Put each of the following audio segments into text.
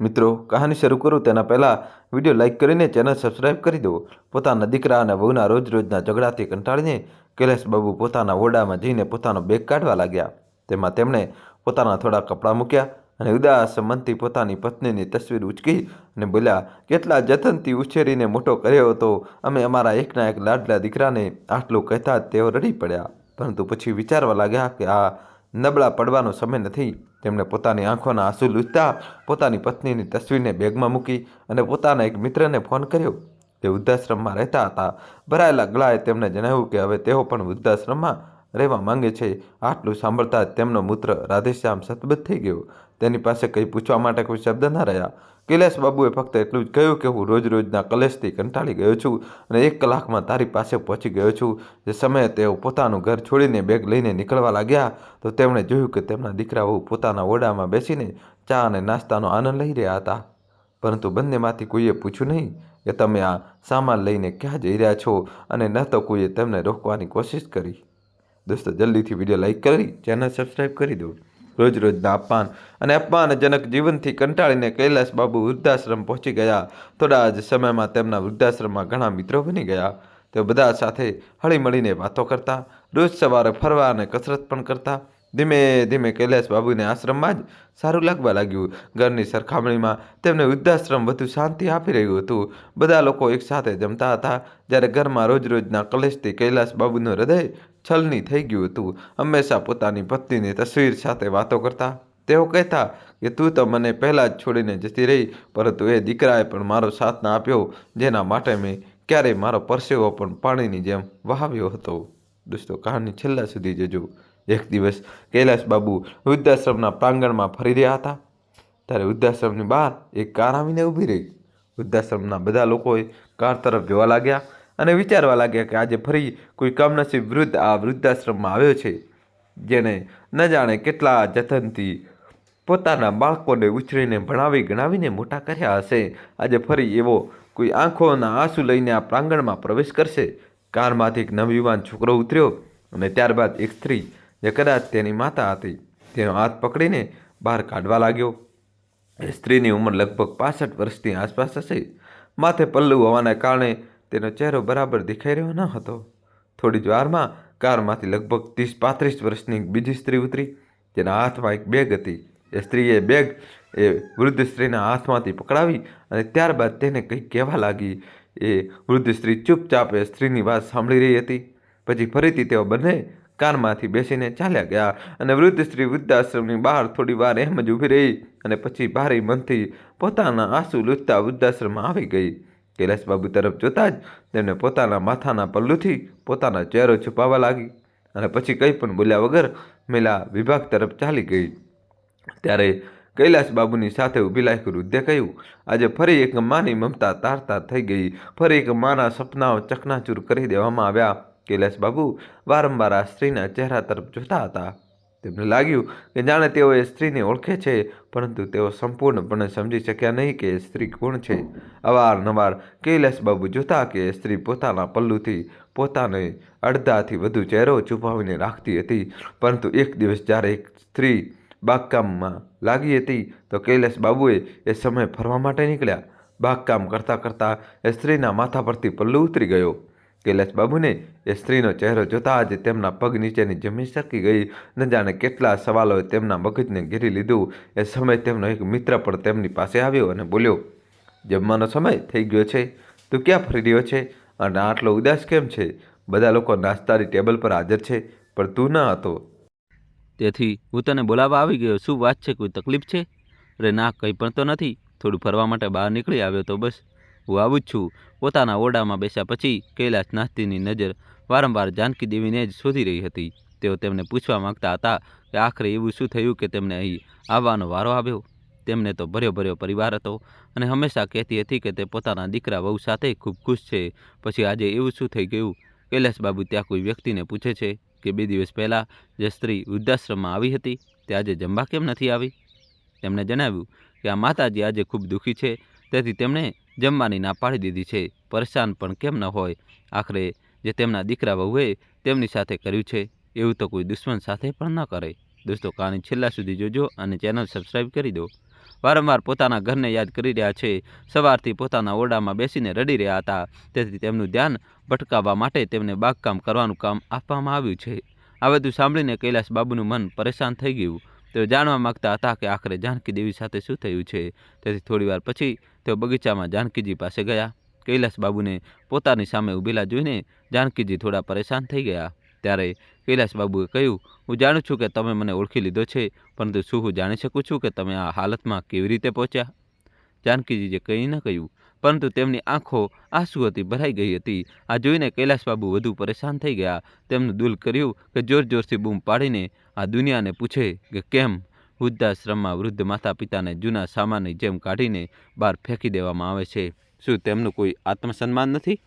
મિત્રો, કહાની શરૂ કરું તેના પહેલાં વીડિયો લાઇક કરીને ચેનલ સબસ્ક્રાઇબ કરી દો. પોતાના દીકરા અને વહુના રોજ રોજના ઝઘડાથી કંટાળીને કૈલાશ બાબુ પોતાના ઓરડામાં જઈને પોતાનો બેગ કાઢવા લાગ્યા. તેમાં તેમણે પોતાના થોડા કપડાં મૂક્યા અને ઉદાસ મનથી પોતાની પત્નીની તસવીર ઉચકી અને બોલ્યા, કેટલા જતનથી ઉછેરીને મોટો કર્યો હતો. અમે અમારા એકના એક લાડલા દીકરાને આટલું કહેતા તેઓ રડી પડ્યા. પરંતુ પછી વિચારવા લાગ્યા કે આ નબળા પડવાનો સમય નથી. તેમણે પોતાની આંખોના આંસુ લૂંચતા પોતાની પત્નીની તસવીરને બેગમાં મૂકી અને પોતાના એક મિત્રને ફોન કર્યો. તે વૃદ્ધાશ્રમમાં રહેતા હતા. ભરાયેલા ગળાએ તેમણે જણાવ્યું કે હવે તેઓ પણ વૃદ્ધાશ્રમમાં રહેવા માંગે છે. આટલું સાંભળતા જ તેમનો મૂત્ર રાધેશ્યામ સતબદ્ધ થઈ ગયો. તેની પાસે કંઈ પૂછવા માટે કોઈ શબ્દ ન રહ્યા. કૈલાશ બાબુએ ફક્ત એટલું જ કહ્યું કે હું રોજ રોજના કલેશથી કંટાળી ગયો છું અને એક કલાકમાં તારી પાસે પહોંચી ગયો છું. જે સમયે તેઓ પોતાનું ઘર છોડીને બેગ લઈને નીકળવા લાગ્યા, તો તેમણે જોયું કે તેમના દીકરાઓ પોતાના ઓરડામાં બેસીને ચા અને નાસ્તાનો આનંદ લઈ રહ્યા હતા. પરંતુ બંનેમાંથી કોઈએ પૂછ્યું નહીં કે તમે આ સામાન લઈને ક્યાં જઈ રહ્યા છો અને ન તો કોઈએ તેમને રોકવાની કોશિશ કરી. દોસ્તો, જલ્દીથી વીડિયો લાઈક કરી, ચેનલ સબસ્ક્રાઈબ કરી દો. રોજ રોજના અપમાન અને અપમાનજનક જીવનથી કંટાળીને કૈલાશ બાબુ વૃદ્ધાશ્રમ પહોંચી ગયા. થોડા જ સમયમાં તેમના વૃદ્ધાશ્રમમાં ઘણા મિત્રો બની ગયા. તેઓ બધા સાથે હળીમળીને વાતો કરતા, રોજ સવારે ફરવા અને કસરત પણ કરતા. ધીમે ધીમે કૈલાશ બાબુને આશ્રમમાં જ સારું લાગવા લાગ્યું. ઘરની સરખામણીમાં તેમને વૃદ્ધાશ્રમ વધુ શાંતિ આપી રહ્યું હતું. બધા લોકો એકસાથે જમતા હતા. જ્યારે ઘરમાં રોજ રોજના કલેશથી કૈલાસ બાબુનું હૃદય છલની થઈ ગયું હતું. હંમેશા પોતાની પત્નીની તસવીર સાથે વાતો કરતા. તેઓ કહેતા કે, તું તો મને પહેલાં જ છોડીને જતી રહી, પરંતુ એ દીકરાએ પણ મારો સાથ ના આપ્યો, જેના માટે મેં ક્યારેય મારો પરસેવો પણ પાણીની જેમ વહાવ્યો હતો. દોસ્તો, કહાની છેલ્લા સુધી જજો. એક દિવસ કૈલાશ બાબુ વૃદ્ધાશ્રમના પ્રાંગણમાં ફરી રહ્યા હતા. ત્યારે વૃદ્ધાશ્રમની બહાર એક કાર આવીને ઊભી રહી. વૃદ્ધાશ્રમના બધા લોકોએ કાર તરફ જોવા લાગ્યા. અને વિચારવા લાગ્યા કે આજે ફરી કોઈ કમનસીબ વૃદ્ધ આ વૃદ્ધાશ્રમમાં આવ્યો છે, જેને ન જાણે કેટલા જતનથી પોતાના બાળકોને ઉછરીને ભણાવી ગણાવીને મોટા કર્યા હશે. આજે ફરી એવો કોઈ આંખોના આંસુ લઈને આ પ્રાંગણમાં પ્રવેશ કરશે. કારમાંથી એક નવયુવાન છોકરો ઉતર્યો અને ત્યારબાદ એક સ્ત્રી, જે કદાચ તેની માતા હતી, તેનો હાથ પકડીને બહાર કાઢવા લાગ્યો. એ સ્ત્રીની ઉંમર લગભગ પાસઠ વર્ષની આસપાસ હશે. માથે પલ્લું હોવાના કારણે તેનો ચહેરો બરાબર દેખાઈ રહ્યો ન હતો. થોડી જ વારમાં કારમાંથી લગભગ ત્રીસ પાંત્રીસ વર્ષની બીજી સ્ત્રી ઉતરી. તેના હાથમાં એક બેગ હતી. એ સ્ત્રીએ બેગ એ વૃદ્ધ સ્ત્રીના હાથમાંથી પકડાવી અને ત્યારબાદ તેને કંઈક કહેવા લાગી. એ વૃદ્ધ સ્ત્રી ચૂપચાપ એ સ્ત્રીની વાત સાંભળી રહી હતી. પછી ફરીથી તેઓ બંને કારમાંથી બેસીને ચાલ્યા ગયા અને વૃદ્ધ સ્ત્રી વૃદ્ધાશ્રમની બહાર થોડી વાર એમ જ ઊભી રહી અને પછી ભારે મનથી પોતાના આંસુ લૂછતા વૃદ્ધાશ્રમમાં આવી ગઈ. કૈલાશ બાબુ તરફ જોતાં જ તેમણે પોતાના માથાના પલ્લુથી પોતાના ચહેરો છુપાવવા લાગી અને પછી કંઈ પણ બોલ્યા વગર મેલા વિભાગ તરફ ચાલી ગઈ. ત્યારે કૈલાસબાબુની સાથે ઊભી એક વૃદ્ધે કહ્યું, આજે ફરી એક માની મમતા તારતા થઈ ગઈ. ફરી એક માના સપનાઓ ચકનાચૂર કરી દેવામાં આવ્યા. કૈલાસબાબુ વારંવાર આ સ્ત્રીના ચહેરા તરફ જોતા હતા. તેમને લાગ્યું કે જાણે તેઓ એ સ્ત્રીને ઓળખે છે, પરંતુ તેઓ સંપૂર્ણપણે સમજી શક્યા નહીં કે એ સ્ત્રી કોણ છે. અવારનવાર કૈલાશ બાબુ જોતા કે એ સ્ત્રી પોતાના પલ્લુથી પોતાને અડધાથી વધુ ચહેરો છુપાવીને રાખતી હતી, પરંતુ એક દિવસ જ્યારે એક સ્ત્રી બાગકામમાં લાગી હતી, તો કૈલાશ બાબુએ એ સમય ફરવા માટે નીકળ્યા. બાગકામ કરતાં કરતાં એ સ્ત્રીના માથા પરથી પલ્લુ ઉતરી ગયો. કૈલાશ બાબુને એ સ્ત્રીનો ચહેરો જોતાં જ તેમના પગ નીચેની જમીન સરકી ગઈ. ન જાણે કેટલા સવાલોએ તેમના મગજને ઘેરી લીધું. એ સમય તેમનો એક મિત્ર પણ તેમની પાસે આવ્યો અને બોલ્યો, જમવાનો સમય થઈ ગયો છે. તું ક્યાં ફરી રહ્યો છે? અને આટલો ઉદાસ કેમ છે? બધા લોકો નાસ્તાની ટેબલ પર હાજર છે, પણ તું ન હતો. તેથી હું તને બોલાવવા આવી ગયો. શું વાત છે? કોઈ તકલીફ છે? અરે ના, કંઈ પણ તો નથી. થોડું ફરવા માટે બહાર નીકળી આવ્યો તો બસ. હું આવું જ છું. પોતાના ઓરડામાં બેસ્યા પછી કૈલાશ નાસ્તીની નજર વારંવાર જાનકી દેવીને જ શોધી રહી હતી. તેઓ તેમને પૂછવા માંગતા હતા કે આખરે એવું શું થયું કે તેમને અહીં આવવાનો વારો આવ્યો? તેમને તો ભર્યો ભર્યો પરિવાર હતો અને હંમેશા કહેતી હતી કે તે પોતાના દીકરા વહુ સાથે ખૂબ ખુશ છે. પછી આજે એવું શું થઈ ગયું? કૈલાશ બાબુ ત્યાં કોઈ વ્યક્તિને પૂછે છે કે બે દિવસ પહેલાં જે સ્ત્રી વૃદ્ધાશ્રમમાં આવી હતી, તે આજે જમવા કેમ નથી આવી? તેમણે જણાવ્યું કે આ માતાજી આજે ખૂબ દુઃખી છે, તેથી તેમણે જમવાની ના પાડી દીધી છે. પરેશાન પણ કેમ ન હોય? આખરે જે તેમના દીકરા વહુએ તેમની સાથે કર્યું છે, એવું તો કોઈ દુશ્મન સાથે પણ ન કરે. દોસ્તો, કહાની છેલ્લા સુધી જોજો અને ચેનલ સબસ્ક્રાઈબ કરી દો. વારંવાર પોતાના ઘરને યાદ કરી રહ્યા છે. સવારથી પોતાના ઓરડામાં બેસીને રડી રહ્યા હતા. તેથી તેમનું ધ્યાન ભટકાવવા માટે તેમને બાગકામ કરવાનું કામ આપવામાં આવ્યું છે. આ બધું સાંભળીને કૈલાસ બાબુનું મન પરેશાન થઈ ગયું. તેઓ જાણવા માગતા હતા કે આખરે જાનકી દેવી સાથે શું થયું છે. તેથી થોડીવાર પછી તેઓ બગીચામાં જાનકીજી પાસે ગયા. કૈલાસ બાબુને પોતાની સામે ઊભેલા જોઈને જાનકીજી થોડા પરેશાન થઈ ગયા. ત્યારે કૈલાસ બાબુએ કહ્યું, હું જાણું છું કે તમે મને ઓળખી લીધો છે, પરંતુ શું હું જાણી શકું છું કે તમે આ હાલતમાં કેવી રીતે પહોંચ્યા? જાનકીજીએ કંઈ ન કહ્યું, પરંતુ તેમની આંખો આંસુ હતી, ભરાઈ ગઈ હતી. આ જોઈને કૈલાસબાબુ વધુ પરેશાન થઈ ગયા. તેમનું દુલ કર્યું કે જોર જોરથી બૂમ પાડીને આ દુનિયાને પૂછે કે કેમ? વૃદ્ધાશ્રમમાં વૃદ્ધ માતા પિતાને જૂના સામાનની જેમ કાઢીને બહાર ફેંકી દેવામાં આવે છે. શું તેમનું કોઈ આત્મસન્માન નથી?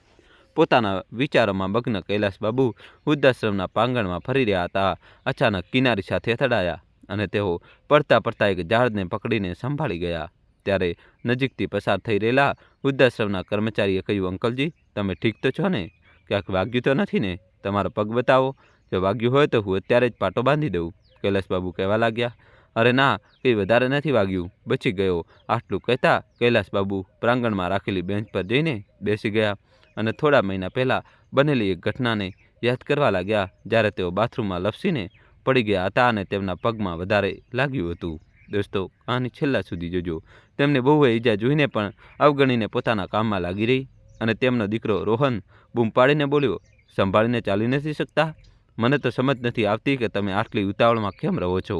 પોતાના વિચારોમાં મગ્ન કૈલાસબાબુ વૃદ્ધાશ્રમના પ્રાંગણમાં ફરી રહ્યા હતા, અચાનક કિનારી સાથે અથડાયા અને તેઓ પડતા પડતા એક ઝાડને પકડીને સંભાળી ગયા. ત્યારે નજીકથી પસાર થઈ રહેલા વૃદ્ધાશ્રમના કર્મચારીએ કહ્યું, અંકલજી, તમે ઠીક તો છો ને? ક્યાંક વાગ્યું તો નથી ને? તમારો પગ બતાવો. જો વાગ્યું હોય તો હું અત્યારે જ પાટો બાંધી દઉં. કૈલાસબાબુ કહેવા લાગ્યા. અરે ના, કંઈ વધારે નથી વાગ્યું. બચી ગયો. આટલું કહેતા કૈલાસબાબુ પ્રાંગણમાં રાખેલી બેન્ચ પર જઈને બેસી ગયા અને થોડા મહિના પહેલાં બનેલી એક ઘટનાને યાદ કરવા લાગ્યા, જ્યારે તેઓ બાથરૂમમાં લપસીને પડી ગયા હતા અને તેમના પગમાં વધારે લાગ્યું હતું. દોસ્તો કહાની છેલ્લા સુધી જોજો. તેમને બહુ ઈજા જોઈને પણ અવગણીને પોતાના કામમાં લાગી રહી અને તેમનો દીકરો રોહન બૂમ પાડીને બોલ્યો, સંભાળીને ચાલી નથી શકતા? મને તો સમજ નથી આવતી કે તમે આટલી ઉતાવળમાં કેમ રહો છો?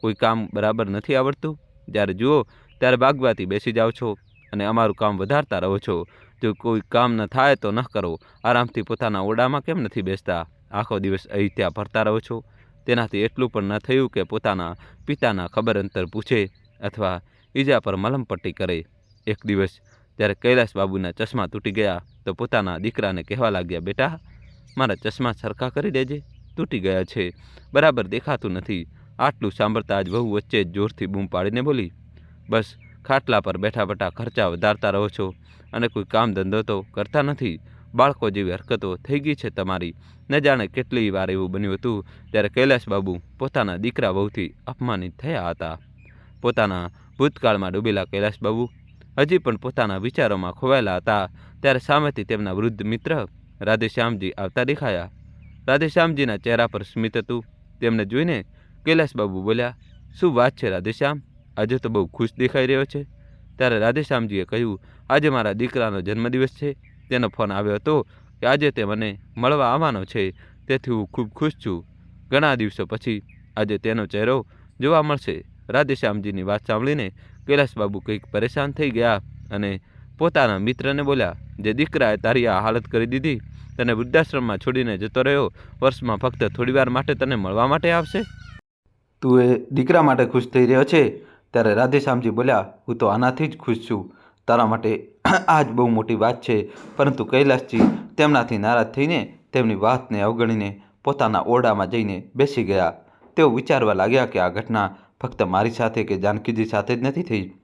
કોઈ કામ બરાબર નથી આવડતું? જ્યારે જુઓ, ત્યારે ભાગવાથી બેસી જાઓ છો અને અમારું કામ વધારતા રહો છો. જો કોઈ કામ ન થાય તો ન કરો. આરામથી પોતાના ઓરડામાં કેમ નથી બેસતા? આખો દિવસ અહીં ત્યાં ફરતા રહો છો? તેનાથી એટલું પણ ન થયું કે પોતાના પિતાના ખબર અંતર પૂછે અથવા ઈજા પર મલમપટ્ટી કરે. એક દિવસ જ્યારે કૈલાસ બાબુના ચશ્મા તૂટી ગયા, તો પોતાના દીકરાને કહેવા લાગ્યા, બેટા, મારા ચશ્મા સરખા કરી દેજે. તૂટી ગયા છે. બરાબર દેખાતું નથી. આટલું સાંભળતા જ વહુ વચ્ચે જોરથી બૂમ પાડીને બોલી, બસ, ખાટલા પર બેઠા બેઠા ખર્ચા વધારતા રહો છો અને કોઈ કામ ધંધો તો કરતા નથી. બાળકો જેવી હરકતો થઈ ગઈ છે તમારી. ન જાણે કેટલી વાર એવું બન્યું હતું ત્યારે કૈલાસબાબુ પોતાના દીકરા વહુથી અપમાનિત થયા હતા. પોતાના ભૂતકાળમાં ડૂબેલા કૈલાસબાબુ હજી પણ પોતાના વિચારોમાં ખોવાયેલા હતા. ત્યારે સામેથી તેમના વૃદ્ધ મિત્ર રાધેશ્યામજી આવતા દેખાયા. રાધેશ્યામજીના ચહેરા પર સ્મિત હતું. તેમને જોઈને કૈલાસબાબુ બોલ્યા, શું વાત છે રાધેશ્યામ? આજે તો બહુ ખુશ દેખાઈ રહ્યો છે. ત્યારે રાધેશ્યામજીએ કહ્યું, આજે મારા દીકરાનો જન્મદિવસ છે. તેનો ફોન આવ્યો હતો કે, આજે તે મને મળવા આવવાનો છે, તેથી હું ખૂબ ખુશ છું. ઘણા દિવસો પછી આજે તેનો ચહેરો જોવા મળશે. રાધેશ્યામજીની વાત સાંભળીને કૈલાસબાબુ કંઈક પરેશાન થઈ ગયા અને પોતાના મિત્રને બોલ્યા, જે દીકરાએ તારી આ હાલત કરી દીધી, તને વૃદ્ધાશ્રમમાં છોડીને જતો રહ્યો, વર્ષમાં ફક્ત થોડીવાર માટે તને મળવા માટે આવશે? તું એ દીકરા માટે ખુશ થઈ રહ્યો છે? ત્યારે રાધેશ્યામજી બોલ્યા, હું તો આનાથી જ ખુશ છું. તારા માટે આ જ બહુ મોટી વાત છે. પરંતુ કૈલાસજી તેમનાથી નારાજ થઈને તેમની વાતને અવગણીને પોતાના ઓરડામાં જઈને બેસી ગયા. તેઓ વિચારવા લાગ્યા કે આ ઘટના ફક્ત મારી સાથે કે જાનકીજી સાથે જ નથી થઈ.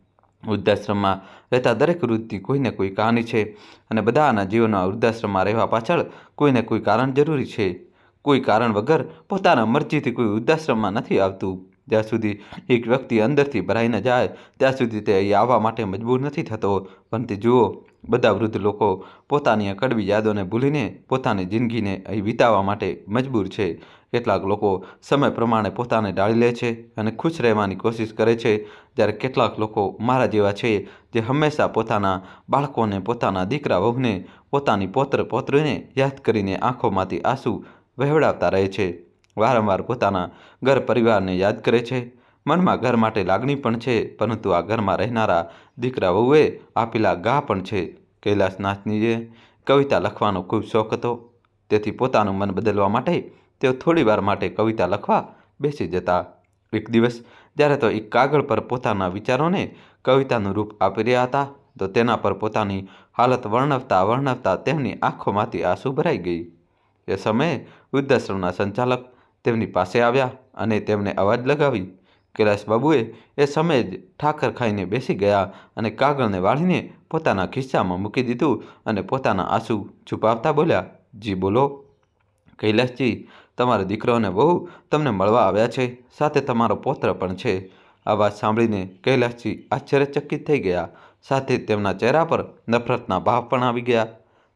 વૃદ્ધાશ્રમમાં રહેતા દરેક વૃદ્ધની કોઈને કોઈ કહાની છે અને બધાના જીવનમાં વૃદ્ધાશ્રમમાં રહેવા પાછળ કોઈને કોઈ કારણ જરૂરી છે. કોઈ કારણ વગર પોતાના મરજીથી કોઈ વૃદ્ધાશ્રમમાં નથી આવતું. જ્યાં સુધી એક વ્યક્તિ અંદરથી ભરાઈ ન જાય, ત્યાં સુધી તે અહીં આવવા માટે મજબૂર નથી થતો. પરંતુ જુઓ, બધા વૃદ્ધ લોકો પોતાની કડવી યાદોને ભૂલીને પોતાની જિંદગીને અહીં વિતાવવા માટે મજબૂર છે. કેટલાક લોકો સમય પ્રમાણે પોતાને ડાળી લે છે અને ખુશ રહેવાની કોશિશ કરે છે. જ્યારે કેટલાક લોકો મારા જેવા છે, જે હંમેશા પોતાના બાળકોને, પોતાના દીકરા વહુને, પોતાની પોત્ર પોત્રીને યાદ કરીને આંખોમાંથી આંસુ વહેવડાવતા રહે છે. વારંવાર પોતાના ઘર પરિવારને યાદ કરે છે. મનમાં ઘર માટે લાગણી પણ છે, પરંતુ આ ઘરમાં રહેનારા દીકરા વહુએ આપેલા ગા પણ છે. કૈલાસનાથનીએ કવિતા લખવાનો ખૂબ શોખ હતો. તેથી પોતાનું મન બદલવા માટે તેઓ થોડીવાર માટે કવિતા લખવા બેસી જતા. એક દિવસ, જ્યારે તો એક કાગળ પર પોતાના વિચારોને કવિતાનું રૂપ આપી રહ્યા હતા, તો તેના પર પોતાની હાલત વર્ણવતા વર્ણવતા તેમની આંખોમાંથી આંસુ ભરાઈ ગઈ. એ સમયે વૃદ્ધાશ્રમના સંચાલક તેમની પાસે આવ્યા અને તેમને અવાજ લગાવી. કૈલાશ બાબુએ એ સમયે જ ઠાકર ખાઈને બેસી ગયા અને કાગળને વાળીને પોતાના ખિસ્સામાં મૂકી દીધું અને પોતાના આંસુ છુપાવતા બોલ્યા, જી, બોલો. કૈલાસજી તમારો દીકરો અને વહુ તમને મળવા આવ્યા છે. સાથે તમારો પૌત્ર પણ છે. આ વાત સાંભળીને કૈલાસજી આશ્ચર્યચકિત થઈ ગયા. સાથે તેમના ચહેરા પર નફરતના ભાવ પણ આવી ગયા.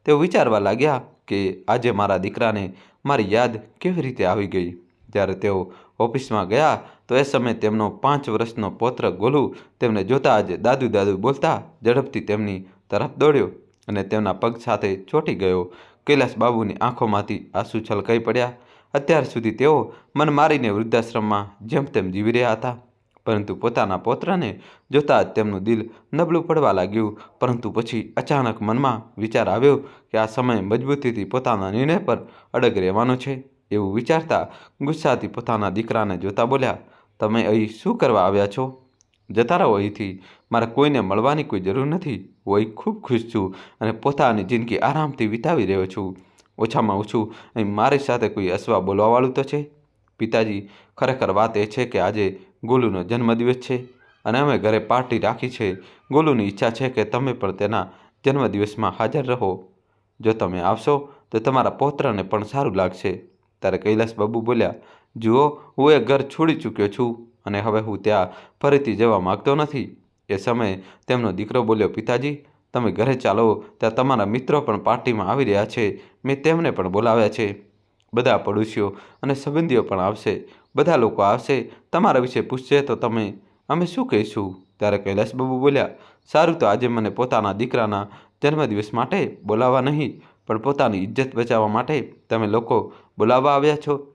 તેઓ વિચારવા લાગ્યા કે આજે મારા દીકરાને મારી યાદ કેવી રીતે આવી ગઈ? જ્યારે તેઓ ઓફિસમાં ગયા, તો એ સમયે તેમનો પાંચ વર્ષનો પૌત્ર ગોલુ તેમને જોતા આજે દાદુ દાદુ બોલતા ઝડપથી તેમની તરફ દોડ્યો અને તેમના પગ સાથે ચોંટી ગયો. કૈલાસ બાબુની આંખોમાંથી આંસુ છલકાઈ પડ્યા. અત્યાર સુધી તેઓ મન મારીને વૃદ્ધાશ્રમમાં જેમ તેમ જીવી રહ્યા હતા. પરંતુ પોતાના પૌત્રને જોતાં જ તેમનું દિલ નબળું પડવા લાગ્યું. પરંતુ પછી અચાનક મનમાં વિચાર આવ્યો કે આ સમયે મજબૂતીથી પોતાના નિર્ણય પર અડગ રહેવાનો છે. એવું વિચારતા ગુસ્સાથી પોતાના દીકરાને જોતા બોલ્યા, તમે અહીં શું કરવા આવ્યા છો? જતા રહો અહીંથી. મારે કોઈને મળવાની કોઈ જરૂર નથી. હું અહીં ખૂબ ખુશ છું અને પોતાની જિંદગી આરામથી વિતાવી રહ્યો છું. ઓછામાં ઓછું અહીં મારી સાથે કોઈ અસવા બોલવાવાળું તો છે? પિતાજી ખરેખર વાત એ છે કે આજે ગોલુનો જન્મદિવસ છે અને અમે ઘરે પાર્ટી રાખી છે. ગોલુની ઈચ્છા છે કે તમે પણ તેના જન્મદિવસમાં હાજર રહો. જો તમે આવશો, તો તમારા પૌત્રને પણ સારું લાગશે. ત્યારે કૈલાસ બાબુ બોલ્યા, જુઓ, હું એ ઘર છોડી ચૂક્યો છું અને હવે હું ત્યાં ફરીથી જવા માગતો નથી. એ સમયે તેમનો દીકરો બોલ્યો, પિતાજી, તમે ઘરે ચાલો, ત્યાં તમારા મિત્રો પણ પાર્ટીમાં આવી રહ્યા છે. મેં તેમને પણ બોલાવ્યા છે. બધા પડોશીઓ અને સંબંધીઓ પણ આવશે. બધા લોકો આવશે, તમારા વિશે પૂછશે, તો તમે, અમે શું કહીશું? ત્યારે કૈલાશ બાબુ બોલ્યા, સારું તો આજે મને પોતાના દીકરાના જન્મદિવસ માટે બોલાવવા નહીં, પણ પોતાની ઇજ્જત બચાવવા માટે તમે લોકો બોલાવવા આવ્યા છો.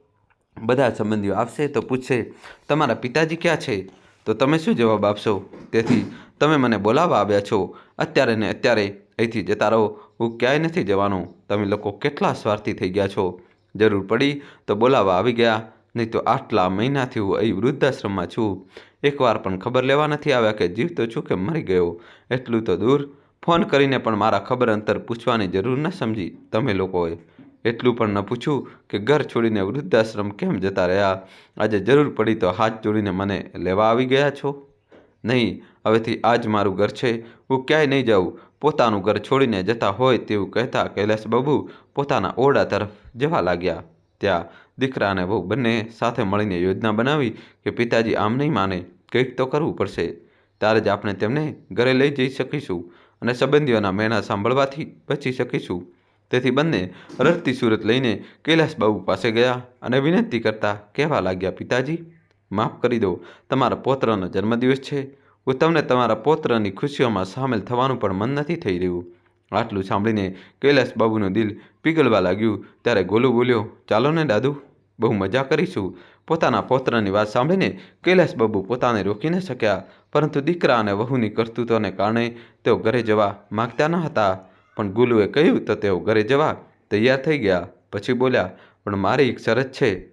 બધા સંબંધીઓ આવશે તો પૂછશે, તમારા પિતાજી ક્યાં છે? તો તમે શું જવાબ આપશો? તેથી તમે મને બોલાવવા આવ્યા છો. અત્યારે ને અત્યારે અહીંથી જતા રહો. હું ક્યાંય નથી જવાનો. તમે લોકો કેટલા સ્વાર્થી થઈ ગયા છો. જરૂર પડી તો બોલાવવા આવી ગયા. નહીં તો આટલા મહિનાથી હું અહીં વૃદ્ધાશ્રમમાં છું. એકવાર પણ ખબર લેવા નથી આવ્યા કે જીવતો છું કે મરી ગયો. એટલું તો દૂર. ફોન કરીને પણ મારા ખબર અંતર પૂછવાની જરૂર ન સમજી તમે લોકોએ એટલું પણ ન પૂછ્યું કે ઘર છોડીને વૃદ્ધાશ્રમ કેમ જતા રહ્યા? આજે જરૂર પડી તો હાથ જોડીને મને લેવા આવી ગયા છો? નહીં, હવેથી આ જ મારું ઘર છે. હું ક્યાંય નહીં જાઉં. પોતાનું ઘર છોડીને જતા હોય તેવું કહેતા કૈલાસ બાબુ પોતાના ઓરડા તરફ જવા લાગ્યા. ત્યાં દીકરા અને વહુ બંને સાથે મળીને યોજના બનાવી કે પિતાજી આમ નહીં માને, કંઈક તો કરવું પડશે. ત્યારે જ આપણે તેમને ઘરે લઈ જઈ શકીશું અને સંબંધીઓના મહેણા સાંભળવાથી બચી શકીશું. તેથી બંને રડતી સુરત લઈને કૈલાસબાબુ પાસે ગયા અને વિનંતી કરતા કહેવા લાગ્યા, પિતાજી, માફ કરી દો, તમારા પૌત્રનો જન્મદિવસ છે. હું તમને તમારા પૌત્રની ખુશીઓમાં સામેલ થવાનું પણ મન નથી થઈ રહ્યું. આટલું સાંભળીને કૈલાસ બાબુનું દિલ પીગળવા લાગ્યું. ત્યારે ગોલુ બોલ્યો, ચાલો ને દાદુ, બહુ મજા કરીશું. પોતાના પૌત્રની વાત સાંભળીને કૈલાશ બાબુ પોતાને રોકી ન શક્યા. પરંતુ દીકરા અને વહુની કરતૂતોને કારણે તેઓ ઘરે જવા માગતા ન હતા. પણ ગુલુએ કહ્યું, તો તેઓ ઘરે જવા તૈયાર થઈ ગયા. પછી બોલ્યા, પણ મારી એક શરત છે.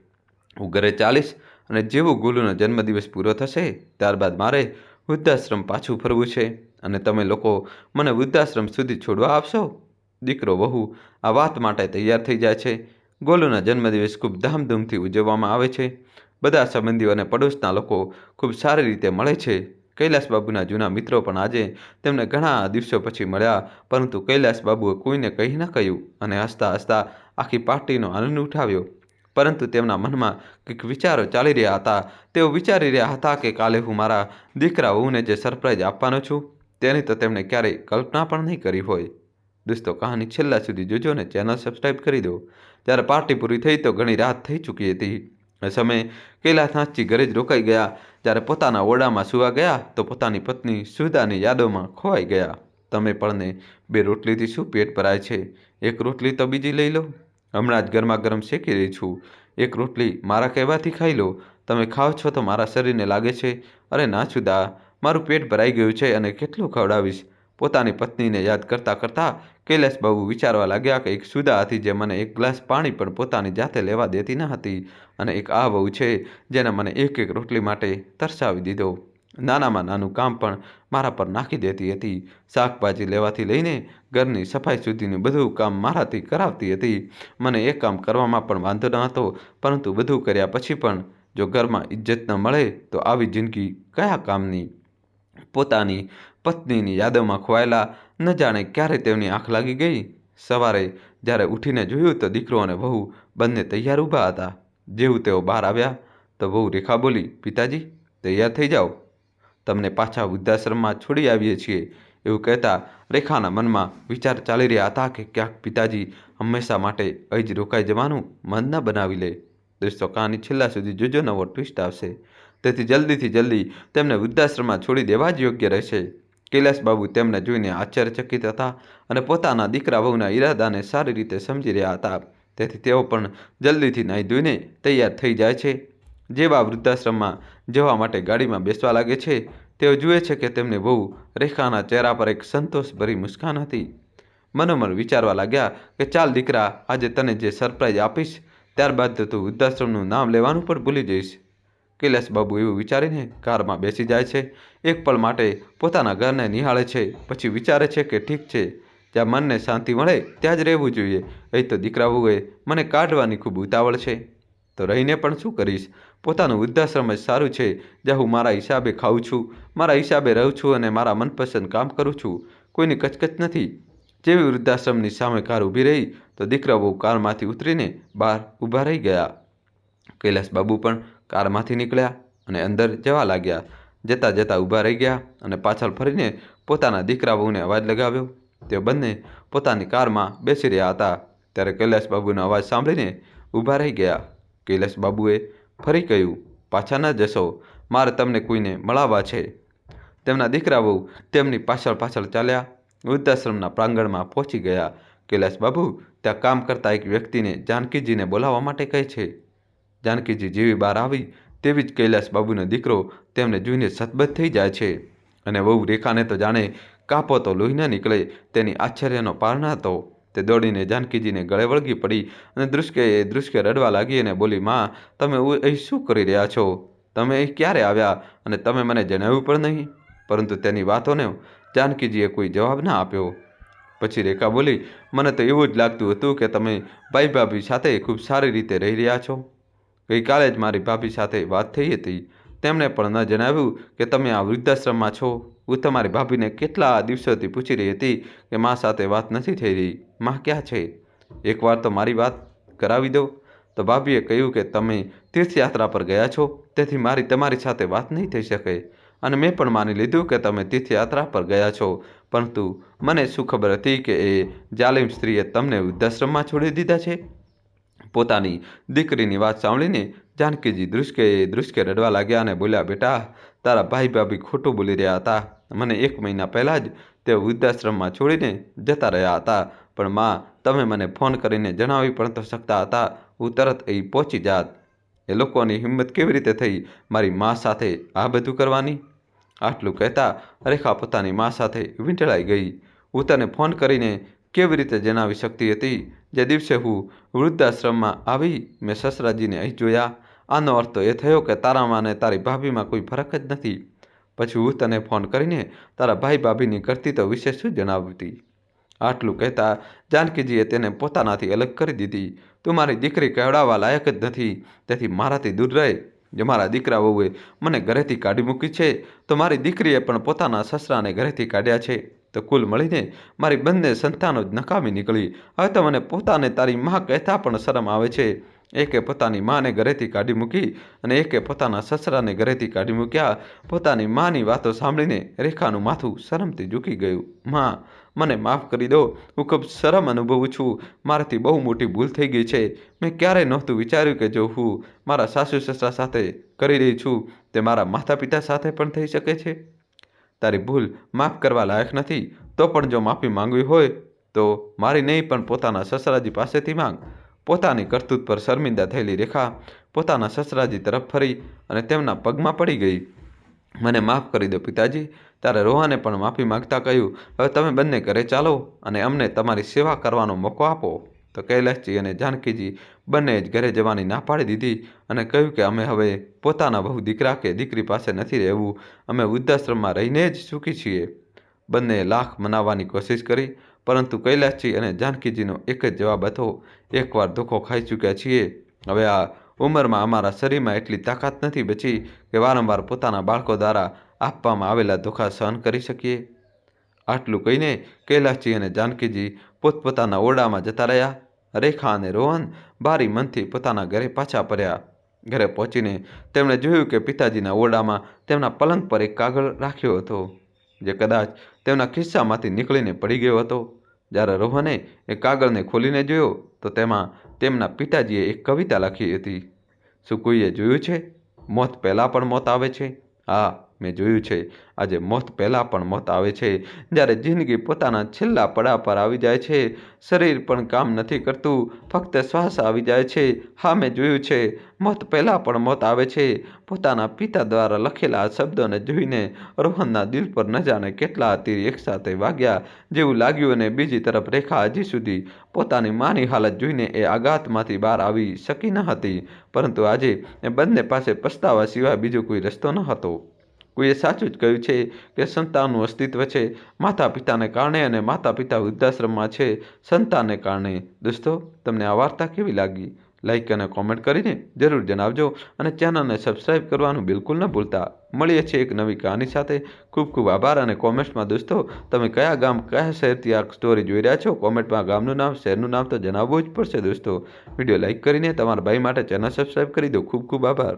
હું ઘરે ચાલીશ અને જેવું ગુલુનો જન્મદિવસ પૂરો થશે, ત્યારબાદ મારે વૃદ્ધાશ્રમ પાછું ફરવું છે. અને તમે લોકો મને વૃદ્ધાશ્રમ સુધી છોડવા આપશો? દીકરો વહુ, આ વાત માટે તૈયાર થઈ જાય છે. ગોલુના જન્મદિવસ ખૂબ ધામધૂમથી ઉજવવામાં આવે છે. બધા સંબંધીઓ અને પડોશના લોકો ખૂબ સારી રીતે મળે છે. કૈલાસબાબુના જૂના મિત્રો પણ આજે તેમને ઘણા દિવસો પછી મળ્યા, પરંતુ કૈલાસબાબુએ કોઈને કહી ન કહ્યું અને હસતા હસતા આખી પાર્ટીનો આનંદ ઉઠાવ્યો. પરંતુ તેમના મનમાં કંઈક વિચારો ચાલી રહ્યા હતા. તેઓ વિચારી રહ્યા હતા કે કાલે હું મારા દીકરા વહુને જે સરપ્રાઈઝ આપવાનો છું તેની તો તેમણે ક્યારેય કલ્પના પણ નહીં કરી હોય. દોસ્તો, કહાની છેલ્લા સુધી જોજો ને ચેનલ સબસ્ક્રાઈબ કરી દો. ત્યારે પાર્ટી પૂરી થઈ તો ઘણી રાત થઈ ચૂકી હતી. સમયે કૈલાસનાથજી ઘરે જ રોકાઈ ગયા. જ્યારે પોતાના ઓરડામાં સુવા ગયા તો પોતાની પત્ની સુધાની યાદોમાં ખોવાઈ ગયા. તમે પણ ને બે રોટલીથી શું પેટ ભરાય છે? એક રોટલી તો બીજી લઈ લો. હમણાં જ ગરમા ગરમ શેકી રહી છું. એક રોટલી મારા કહેવાથી ખાઈ લો. તમે ખાઓ છો તો મારા શરીરને લાગે છે. અરે ના છુદા મારું પેટ ભરાઈ ગયું છે અને કેટલું ખવડાવીશ? પોતાની પત્નીને યાદ કરતાં કરતાં કૈલાસ બાબુ વિચારવા લાગ્યા કે એક સુદા હતી જે મને એક ગ્લાસ પાણી પણ પોતાની જાતે લેવા દેતી ન હતી અને એક આ વહુ છે જેને મને એક એક રોટલી માટે તરસાવી દીધો. નાનામાં નાનું કામ પણ મારા પર નાખી દેતી હતી. શાકભાજી લેવાથી લઈને ઘરની સફાઈ સુધીનું બધું કામ મારાથી કરાવતી હતી. મને એ કામ કરવામાં પણ વાંધો ન હતો, પરંતુ બધું કર્યા પછી પણ જો ઘરમાં ઇજ્જત ન મળે તો આવી જિંદગી કયા કામની? પોતાની પત્નીની યાદોમાં ખોવાયેલા ન જાણે ક્યારે તેમની આંખ લાગી ગઈ. સવારે જ્યારે ઉઠીને જોયું તો દીકરો અને વહુ બંને તૈયાર ઊભા હતા. જેવું તેઓ બહાર આવ્યા તો વહુ રેખા બોલી, પિતાજી, તૈયાર થઈ જાઓ. તમને પાછા વૃદ્ધાશ્રમમાં છોડી આવીએ છીએ. એવું કહેતા રેખાના મનમાં વિચાર ચાલી રહ્યા હતા કે ક્યાંક પિતાજી હંમેશા માટે અહીં જ રોકાઈ જવાનું મન ન બનાવી લે. દોસ્તો કહાની છેલ્લા સુધી જોજો નવો ટ્વિસ્ટ આવશે. તેથી જલ્દીથી જલ્દી તેમને વૃદ્ધાશ્રમમાં છોડી દેવા જ યોગ્ય રહેશે. કૈલાસબાબુ તેમને જોઈને આશ્ચર્યચકિત હતા અને પોતાના દીકરા વહુના ઈરાદાને સારી રીતે સમજી રહ્યા હતા. તેથી તેઓ પણ જલ્દીથી નાહી ધોઈને તૈયાર થઈ જાય છે. જેવા વૃદ્ધાશ્રમમાં જવા માટે ગાડીમાં બેસવા લાગે છે, તેઓ જુએ છે કે તેમની વહુ રેખાના ચહેરા પર એક સંતોષભરી મુસ્કાન હતી. મનોમન વિચારવા લાગ્યા કે, ચાલ દીકરા, આજે તને જે સરપ્રાઈઝ આપીશ, ત્યારબાદ તો તું વૃદ્ધાશ્રમનું નામ લેવાનું પણ ભૂલી જઈશ. કૈલાસ બાબુ એવું વિચારીને કારમાં બેસી જાય છે. એક પળ માટે પોતાના ઘરને નિહાળે છે, પછી વિચારે છે કે ઠીક છે, જ્યાં મનને શાંતિ મળે ત્યાં જ રહેવું જોઈએ. અહીં તો દીકરા વહુએ મને કાઢવાની ખૂબ ઉતાવળ છે. તો રહીને પણ શું કરીશ? પોતાનું વૃદ્ધાશ્રમ જ સારું છે, જ્યાં હું મારા હિસાબે ખાઉં છું, મારા હિસાબે રહું છું અને મારા મનપસંદ કામ કરું છું. કોઈની કચકચ નથી. જેવી વૃદ્ધાશ્રમની સામે કાર ઊભી રહી, તો દીકરા બહુ કારમાંથી ઉતરીને બહાર ઊભા રહી ગયા. કૈલાસ બાબુ પણ કારમાંથી નીકળ્યા અને અંદર જવા લાગ્યા. જતાં જતાં ઊભા રહી ગયા અને પાછળ ફરીને પોતાના દીકરા બહુને અવાજ લગાવ્યો. તે બંને પોતાની કારમાં બેસી રહ્યા હતા. ત્યારે કૈલાશ બાબુનો અવાજ સાંભળીને ઊભા રહી ગયા. કૈલાશ બાબુએ ફરી કહ્યું, પાછા ન જશો. મારે તમને કોઈને મળાવવા છે. તેમના દીકરા બહુ તેમની પાછળ પાછળ ચાલ્યા વૃદ્ધાશ્રમના પ્રાંગણમાં પહોંચી ગયા. કૈલાશ બાબુ ત્યાં કામ કરતા એક વ્યક્તિને જાનકીજીને બોલાવવા માટે કહે છે. જાનકીજી જેવી બહાર આવી તેવી જ કૈલાસ બાબુનો દીકરો તેમને જોઈને સતબદ્ધ થઈ જાય છે. અને વહુ રેખાને તો જાણે કાપો તો લોહી ન નીકળે તેની આશ્ચર્યનો પાર ન હતો. તે દોડીને જાનકીજીને ગળે વળગી પડી અને દૃષ્કે દૃષ્કે રડવા લાગી અને બોલી, માં, તમે અહીં શું કરી રહ્યા છો? તમે અહીં ક્યારે આવ્યા અને તમે મને જણાવ્યું પણ નહીં? પરંતુ તેની વાતોને જાનકીજીએ કોઈ જવાબ ના આપ્યો. પછી રેખા બોલી, મને તો એવું જ લાગતું હતું કે તમે ભાઈ ભાભી સાથે ખૂબ સારી રીતે રહી રહ્યા છો. ગઈકાલે જ મારી ભાભી સાથે વાત થઈ હતી. તેમણે પણ ન જણાવ્યું કે તમે આ વૃદ્ધાશ્રમમાં છો. હું તમારી ભાભીને કેટલા દિવસોથી પૂછી રહી હતી કે મા સાથે વાત નથી થઈ રહી. માં ક્યાં છે? એકવાર તો મારી વાત કરાવી દો. તો ભાભીએ કહ્યું કે તમે તીર્થયાત્રા પર ગયા છો, તેથી મારી તમારી સાથે વાત નહીં થઈ શકે. અને મેં પણ માની લીધું કે તમે તીર્થયાત્રા પર ગયા છો. પરંતુ મને શું ખબર હતી કે એ જાલિમ સ્ત્રીએ તમને વૃદ્ધાશ્રમમાં છોડી દીધા છે? પોતાની દીકરીની વાત સાંભળીને જાનકીજી દૃષ્કે દૃષ્કે રડવા લાગ્યા અને બોલ્યા, બેટા, તારા ભાઈ ભાભી ખોટું બોલી રહ્યા હતા. મને એક મહિના પહેલાં જ તેઓ વૃદ્ધાશ્રમમાં છોડીને જતા રહ્યા હતા. પણ માં, તમે મને ફોન કરીને જણાવી પણ તો શકતા હતા. હું તરત અહીં પહોંચી જાત. એ લોકોની હિંમત કેવી રીતે થઈ? મારી મા સાથે આ બધું કરવાની? આટલું કહેતા રેખા પોતાની મા સાથે વીંટળાઈ ગઈ. હું તને ફોન કરીને કેવી રીતે જણાવી શકતી હતી? જે દિવસે હું વૃદ્ધાશ્રમમાં આવી, મેં સસરાજીને અહીં જોયા. આનો અર્થ એ થયો કે તારામાં અને તારી ભાભીમાં કોઈ ફરક જ નથી. પછી હું તને ફોન કરીને તારા ભાઈ ભાભીની કરતી તો વિશે શું જણાવતી આટલું કહેતા જાનકીજીએ તેને પોતાનાથી અલગ કરી દીધી. તું મારી દીકરી કહેવડાવવા લાયક જ નથી. તેથી મારાથી દૂર રહે. જો મારા દીકરા વહુએ મને ઘરેથી કાઢી મૂકી છે, તો મારી દીકરીએ પણ પોતાના સસરાને ઘરેથી કાઢ્યા છે. તો કુલ મળીને મારી બંને સંતાનો જ નકામી નીકળી. હવે તો મને પોતાને તારી માં કહેતા પણ શરમ આવે છે. એકે પોતાની માને ઘરેથી કાઢી મૂકી અને એકે પોતાના સસરાને ઘરેથી કાઢી મૂક્યા. પોતાની માની વાતો સાંભળીને રેખાનું માથું શરમથી ઝૂકી ગયું. માં, મને માફ કરી દો. હું ખૂબ શરમ અનુભવું છું. મારાથી બહુ મોટી ભૂલ થઈ ગઈ છે. મેં ક્યારેય નહોતું વિચાર્યું કે જો હું મારા સાસુ સસરા સાથે કરી રહી છું, તે મારા માતા પિતા સાથે પણ થઈ શકે છે. તારી ભૂલ માફ કરવા લાયક નથી, તો પણ જો માફી માંગવી હોય, તો મારી નહીં, પણ પોતાના સસરાજી પાસેથી માંગ. પોતાની કરતૂત પર શર્મિંદા થયેલી રેખા પોતાના સસરાજી તરફ ફરી અને તેમના પગમાં પડી ગઈ. મને માફ કરી દો પિતાજી ત્યારે રોહાને પણ માફી માંગતા કહ્યું. હવે તમે બંને ઘરે ચાલો અને અમને તમારી સેવા કરવાનો મોકો આપો. તો કૈલાસજી અને જાનકીજી બંને જ ઘરે જવાની ના પાડી દીધી અને કહ્યું કે અમે હવે પોતાના બહુ દીકરા કે દીકરી પાસે નથી રહેવું, અમે વૃદ્ધાશ્રમમાં રહીને જ સુખી છીએ. બંને લાખ મનાવવાની કોશિશ કરી, પરંતુ કૈલાસજી અને જાનકીજીનો એક જ જવાબ હતો, એકવાર ધોખો ખાઈ ચૂક્યા છીએ. હવે આ ઉંમરમાં અમારા શરીરમાં એટલી તાકાત નથી બચી કે વારંવાર પોતાના બાળકો દ્વારા આપવામાં આવેલા ધોખા સહન કરી શકીએ. આટલું કહીને કૈલાસજી અને જાનકીજી પોતપોતાના ઓરડામાં જતા રહ્યા. રેખા અને રોહન બારી મનથી પોતાના ઘરે પાછા પર્યા ઘરે પહોંચીને તેમણે જોયું કે પિતાજીના ઓરડામાં તેમના પલંગ પર એક કાગળ રાખ્યો હતો, જે કદાચ તેમના ખિસ્સામાંથી નીકળીને પડી ગયો હતો. જ્યારે રોહને એ કાગળને ખોલીને જોયો, તો તેમાં તેમના પિતાજીએ એક કવિતા લખી હતી. શું કોઈએ જોયું છે? મોત પહેલાં પણ મોત આવે છે? હા મેં જોયું છે. આજે મોત પહેલાં પણ મોત આવે છે. જ્યારે જિંદગી પોતાના છેલ્લા પડા પર આવી જાય છે. શરીર પણ કામ નથી કરતું. ફક્ત શ્વાસ આવી જાય છે. હા, મેં જોયું છે. મોત પહેલાં પણ મોત આવે છે. પોતાના પિતા દ્વારા લખેલા શબ્દોને જોઈને રોહનના દિલ પર ન જાણે કેટલા તીર એકસાથે વાગ્યા. જેવું લાગ્યું અને બીજી તરફ રેખા હજી સુધી પોતાની માની હાલત જોઈને એ આઘાતમાંથી બહાર આવી શકી ન હતી. પરંતુ આજે એ બંને પાસે પસ્તાવા સિવાય બીજો કોઈ રસ્તો ન હતો. કોઈએ સાચું જ કહ્યું છે કે સંતાનનું અસ્તિત્વ છે. માતા પિતાને કારણે અને માતા પિતા વૃદ્ધાશ્રમમાં છે સંતાનને કારણે. દોસ્તો, તમને આ વાર્તા કેવી લાગી? લાઈક અને કોમેન્ટ કરીને જરૂર જણાવજો અને ચેનલને સબસ્ક્રાઈબ કરવાનું બિલકુલ ન ભૂલતા. મળીએ છીએ એક નવી કહાની સાથે. ખૂબ ખૂબ આભાર અને કોમેન્ટ્સમાં દોસ્તો, તમે કયા ગામ, કયા શહેરથી આ સ્ટોરી જોઈ રહ્યા છો? કોમેન્ટમાં ગામનું નામ, શહેરનું નામ તો જણાવવું જ પડશે દોસ્તો. વીડિયો લાઈક કરીને તમારા ભાઈ માટે ચેનલ સબસ્ક્રાઈબ કરી દો. ખૂબ ખૂબ આભાર.